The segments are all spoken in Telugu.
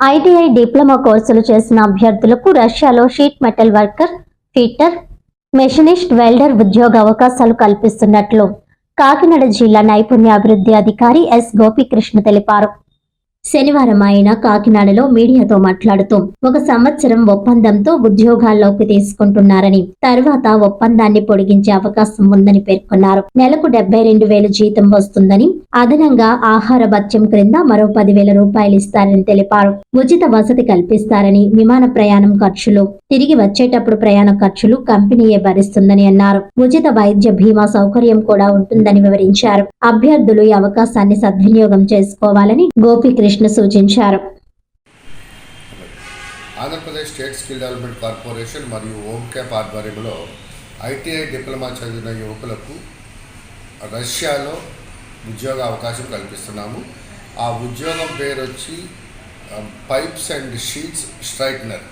ఐటీఐ డిప్లొమా కోర్సులు చేసిన అభ్యర్థులకు రష్యాలో sheet metal worker fitter machinist welder ఉద్యోగ అవకాశాలు కల్పిస్తున్నట్లు కాకినాడ జిల్లా నైపుణ్యాభివృద్ధి అధికారి ఎస్ గోపీకృష్ణ తెలిపారు. శనివారం ఆయన కాకినాడలో మీడియాతో మాట్లాడుతూ ఒక సంవత్సరం ఒప్పందంతో ఉద్యోగాల్లోకి తీసుకుంటున్నారని తర్వాత ఒప్పందాన్ని పొడిగించే అవకాశం ఉందని పేర్కొన్నారు. నెలకు డెబ్బై రెండు వేల జీతం వస్తుందని అదనంగా ఆహార భత్యం క్రింద మరో పదివేల రూపాయలు ఇస్తారని తెలిపారు. ఉచిత వసతి కల్పిస్తారని విమాన ప్రయాణం ఖర్చులు తిరిగి వచ్చేటప్పుడు ప్రయాణ ఖర్చులు కంపెనీయే భరిస్తుందని అన్నారు. ఉచిత వైద్య బీమా సౌకర్యం కూడా ఉంటుందని వివరించారు. అభ్యర్థులు ఈ అవకాశాన్ని సద్వినియోగం చేసుకోవాలని గోపికృష్ణ సూచించారు. Andhra Pradesh state skill development corporation మరియు హోమ్ క్యాప్ ఆధ్వర్యంలో ఐటీఐ డిప్లొమా చదివిన యువకులకు రష్యాలో ఉద్యోగ అవకాశం కల్పిస్తున్నాము. ఆ ఉద్యోగం పేరు వచ్చి పైప్స్ అండ్ షీట్స్ స్ట్రైట్నర్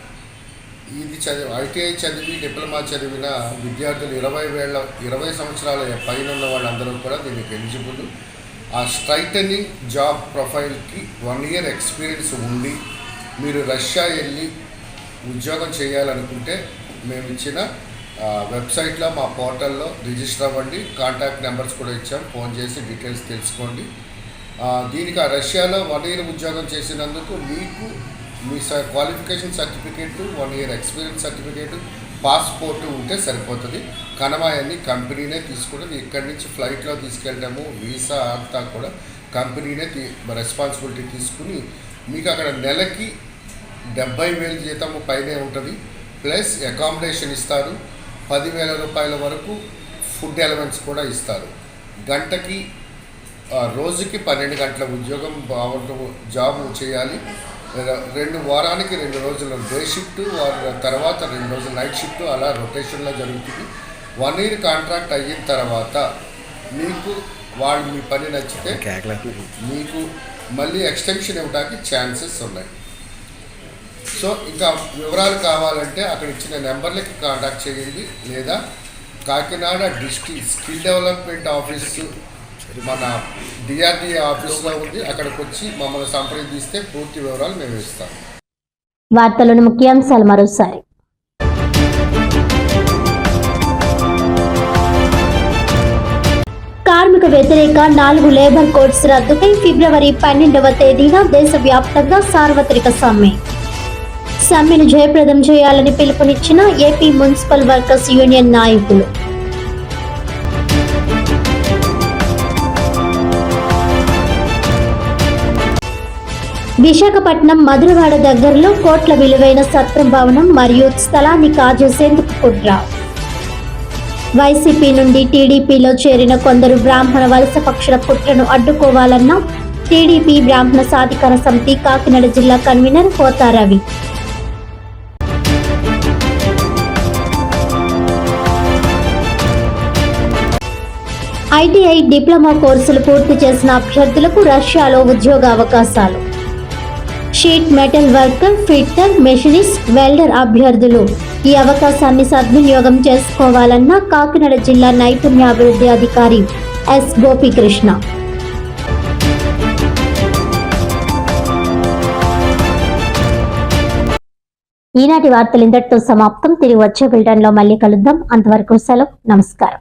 ఇది చదివి ఐటీఐ చదివి డిప్లొమా చదివిన విద్యార్థులు ఇరవై వేల ఇరవై సంవత్సరాల పైన ఉన్న వాళ్ళందరూ కూడా దీనికి ఎలిజిబుల్. ఆ స్ట్రైటనింగ్ జాబ్ ప్రొఫైల్కి వన్ ఇయర్ ఎక్స్పీరియన్స్ ఉండి మీరు రష్యా వెళ్ళి ఉద్యోగం చేయాలనుకుంటే మేము ఇచ్చిన వెబ్సైట్లో మా పోర్టల్లో రిజిస్టర్ అవ్వండి. కాంటాక్ట్ నెంబర్స్ కూడా ఇచ్చాం. ఫోన్ చేసి డీటెయిల్స్ తెలుసుకోండి. దీనికి ఆ రష్యాలో వన్ ఇయర్ ఉద్యోగం చేసినందుకు మీకు మీ స- qualification certificate one year experience certificate passport ఉంటే సరిపోతుంది. కనమాయన్ని కంపెనీనే తీసుకుంటుంది ఇక్కడి నుంచి ఫ్లైట్లో తీసుకెళ్ళడము వీసా అంతా కూడా కంపెనీనే తీ రెస్పాన్సిబిలిటీ తీసుకుని మీకు అక్కడ నెలకి డెబ్బై వేలు జీతము పైనే ఉంటుంది. ప్లస్ అకామిడేషన్ ఇస్తారు. పదివేల రూపాయల వరకు ఫుడ్ ఎలవెన్స్ కూడా ఇస్తారు. గంటకి ఆ, రోజుకి పన్నెండు గంటల ఉద్యోగం బాగుంటు జాబ్ చేయాలి. రెండు వారానికి రెండు రోజులు డే షిఫ్ట్ వారి తర్వాత రెండు రోజులు నైట్ షిఫ్ట్ అలా రొటేషన్లో జరుగుతుంది. వన్ ఇయర్ కాంట్రాక్ట్ అయిన తర్వాత మీకు వాళ్ళు మీ పని నచ్చితే మీకు మళ్ళీ ఎక్స్టెన్షన్ ఇవ్వడానికి ఛాన్సెస్ ఉన్నాయి. సో ఇంకా వివరాలు కావాలంటే అక్కడ ఇచ్చిన నెంబర్లకి కాంటాక్ట్ చేయండి. లేదా Kakinada district skill development office మన డిఆర్డిఏ ఆఫీస్లో ఉంది. అక్కడికి వచ్చి మమ్మల్ని సంప్రదిస్తే పూర్తి వివరాలు మేము ఇస్తాం. వార్తలను ముఖ్యాంశాలు మరోసారి. కార్మిక వ్యతిరేక నాలుగు లేబర్ కోడ్స్ రద్దుపై ఫిబ్రవరి పన్నెండవ తేదీన దేశవ్యాప్తంగా సార్వత్రిక సమ్మె. సమ్మెను జయప్రదం చేయాలని పిలుపునిచ్చిన ఏపీ మున్సిపల్ వర్కర్స్ యూనియన్ నాయకులు. విశాఖపట్నం మధురవాడ దగ్గరలో కోట్ల విలువైన సత్రం భవనం మరియు స్థలాన్ని కాజేసేందుకు కుట్ర. వైసీపీ నుండి టీడీపీలో చేరిన కొందరు బ్రాహ్మణ వలస పక్షుల కుట్రను అడ్డుకోవాలన్న టీడీపీ బ్రాహ్మణ సాధికార సమితి కాకినాడ జిల్లా convener Hota Ravi. ITI diploma కోర్సులు పూర్తి చేసిన అభ్యర్థులకు రష్యాలో ఉద్యోగ అవకాశాలు. Sheet metal worker fitter machinist welder అభ్యర్థులు. ఈ అవకాశాన్ని సద్వినియోగం చేసుకోవాలన్న కాకినాడ జిల్లా నైపుణ్యాభివృద్ధి అధికారి ఎస్ గోపీకృష్ణ. ఈనాటి వార్తలు ఇంతటితో సమాప్తం. తిరిగి వచ్చే బిల్టన్లో మళ్ళీ కలుద్దాం. అంతవరకు సెలవు. నమస్కారం.